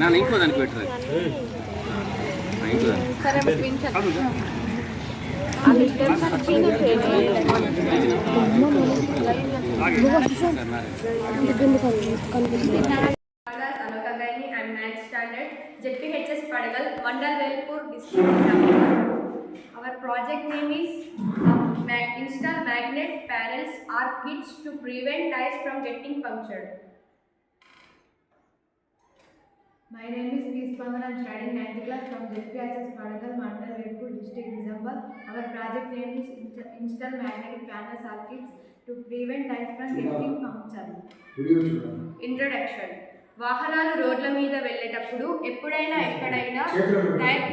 నా ఇంకో దానికి పెట్టరు ఇంకో దానికి Padas Alokagani and 9th standard ZPHS Padagal, Mandal Velpur district. Example. Our project name is uh, ma- install magnet panels or kits to prevent tires from getting punctured. My name is P. Spaman. I am studying 9th class from ZPSS Padagal, Mandal, Vedpur district, December. Our project name is inst- install magnetic panel circuits to prevent tires from getting punctured. Introduction వాహనాలు రోడ్ల మీద వెళ్ళేటప్పుడు ఎప్పుడైనా ఎక్కడైనా tyre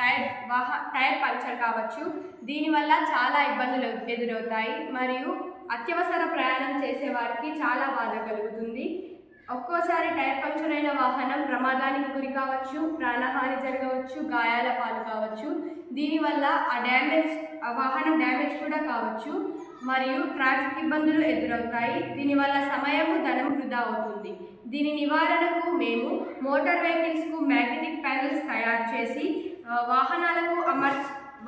tyre వాహ tyre puncture కావచ్చు దీనివల్ల చాలా ఇబ్బందులు ఎదురవుతాయి మరియు అత్యవసర ప్రయాణం చేసే వారికి చాలా బాధ కలుగుతుంది ఒక్కోసారి టైర్ పంచర్ అయిన వాహనం ప్రమాదానికి గురి కావచ్చు ప్రాణహాని జరగవచ్చు గాయాల పాలు కావచ్చు. దీనివల్ల ఆ డ్యామేజ్ ఆ వాహనం డ్యామేజ్ కూడా కావచ్చు. మరియు ట్రాఫిక్ ఇబ్బందులు ఎదురవుతాయి. దీనివల్ల సమయము ధనం వృధా అవుతుంది. దీని నివారణకు మేము మోటార్ వెహికల్స్కు మ్యాగ్నెటిక్ ప్యానెల్స్ తయారు చేసి వాహనాలకు అమర్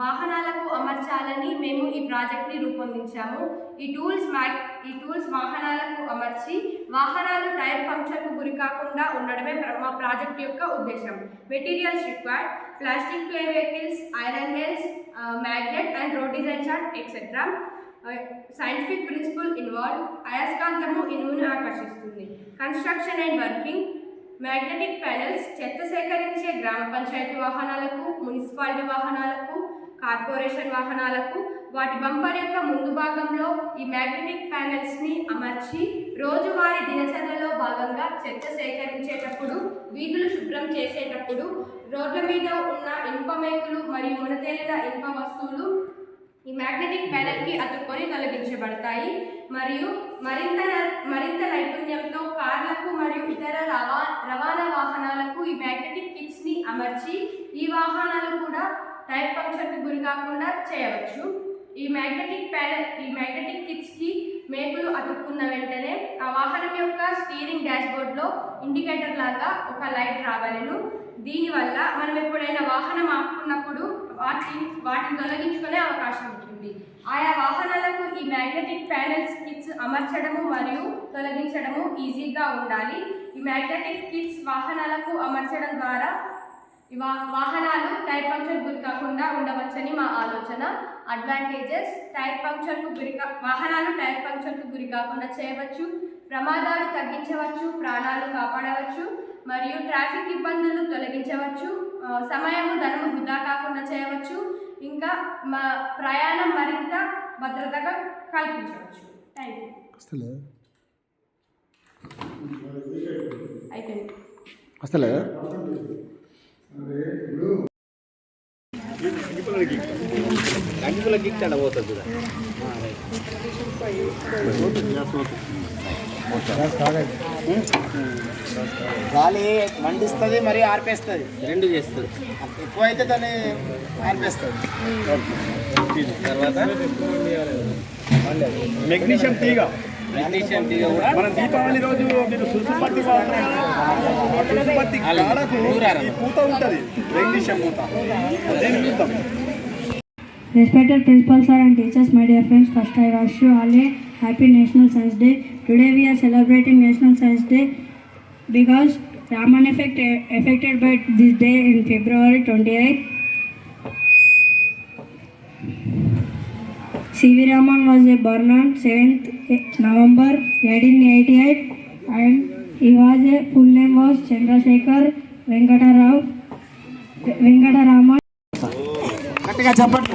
వాహనాలకు అమర్చాలని మేము ఈ ప్రాజెక్ట్ని రూపొందించాము. ఈ టూల్స్ మ్యాగ్ ఈ టూల్స్ వాహనాలకు అమర్చి వాహనాలు టైర్ పంక్చర్కు గురి కాకుండా ఉండడమే ప్ర- మా ప్రాజెక్ట్ యొక్క ఉద్దేశం. Materials required plastic play vehicles iron nails magnet and road design chart etcetera scientific principle involve అయస్కాంతము ఇనుమును ఆకర్షిస్తుంది. Construction and working magnetic panels చెత్త సేకరించే గ్రామ పంచాయతీ వాహనాలకు మున్సిపాలిటీ వాహనాలకు కార్పొరేషన్ వాహనాలకు వాటి బంపర్ యొక్క ముందు భాగంలో ఈ మ్యాగ్నెటిక్ ప్యానెల్స్ని అమర్చి రోజువారీ దినచర్యలో భాగంగా చెత్త సేకరించేటప్పుడు వీధులు శుభ్రం చేసేటప్పుడు రోడ్ల మీద ఉన్న ఇనుప మేకులు మరియు మునతేలిన ఇనుప వస్తువులు ఈ మ్యాగ్నెటిక్ ప్యానెల్కి అతుక్కొని తొలగించబడతాయి. మరియు మరింత మరింత నైపుణ్యంతో కార్లకు మరియు ఇతర రవా రవాణా వాహనాలకు ఈ మ్యాగ్నెటిక్ కిట్స్ని అమర్చి ఈ వాహనాలు కూడా టైర్ పంక్చర్కి గురి కాకుండా చేయవచ్చు. ఈ మ్యాగ్నెటిక్ ప్యానెల్ ఈ మ్యాగ్నెటిక్ కిట్స్కి మేకులు అతుక్కున్న వెంటనే ఆ వాహనం యొక్క స్టీరింగ్ డాష్బోర్డ్లో ఇండికేటర్ లాగా ఒక లైట్ రావాలను. దీనివల్ల మనం ఎప్పుడైనా వాహనం ఆపుకున్నప్పుడు వాటిని వాటిని తొలగించుకునే అవకాశం ఉంటుంది. ఆయా వాహనాలకు ఈ మ్యాగ్నెటిక్ ప్యానెల్స్ కిట్స్ అమర్చడము మరియు తొలగించడము ఈజీగా ఉండాలి. ఈ మ్యాగ్నెటిక్ కిట్స్ వాహనాలకు అమర్చడం ద్వారా ఈ వా టైర్ పంక్చర్ గురి కాకుండా ఉండవచ్చని మా ఆలోచన. అడ్వాంటేజెస్ టైర్ పంక్చర్కు గురి కా వాహనాలు టైర్ పంక్చర్కు గురి కాకుండా చేయవచ్చు. ప్రమాదాలు తగ్గించవచ్చు ప్రాణాలు కాపాడవచ్చు మరియు ట్రాఫిక్ ఇబ్బందులు తొలగించవచ్చు సమయము ధనము వృధా కాకుండా చేయవచ్చు ఇంకా మా ప్రయాణం మరింత భద్రతగా కల్పించవచ్చు. థ్యాంక్ యూ అయిపోయింది వస్తలే? గంటల గిట్ అలా పోతుంది చూడ. గాలి మండిస్తుంది మరి ఆర్పేస్తుంది. రెండు చేస్తుంది. ఎక్కువ అయితే దాన్ని ఆర్పేస్తుంది. తర్వాత? మెగ్నీషియం తీగ. మన దీపావళి రోజు మీరు సుసుపత్తి సుసుపత్తి కాడకు పూత ఉంటది మెగ్నీషియం పూత దేని చూద్దాం Respected principal sir and teachers, my dear friends, first I wish you all a happy National Science Day. Today we are celebrating National Science Day because Raman effect affected by this day in February 28th. Raman was a born on 7th November 1888 and he was a full name was Chandrasekhar Venkata Rao Venkata Raman. గట్టిగా చెప్పండి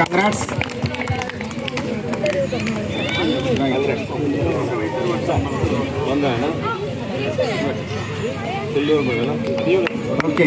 congrats okay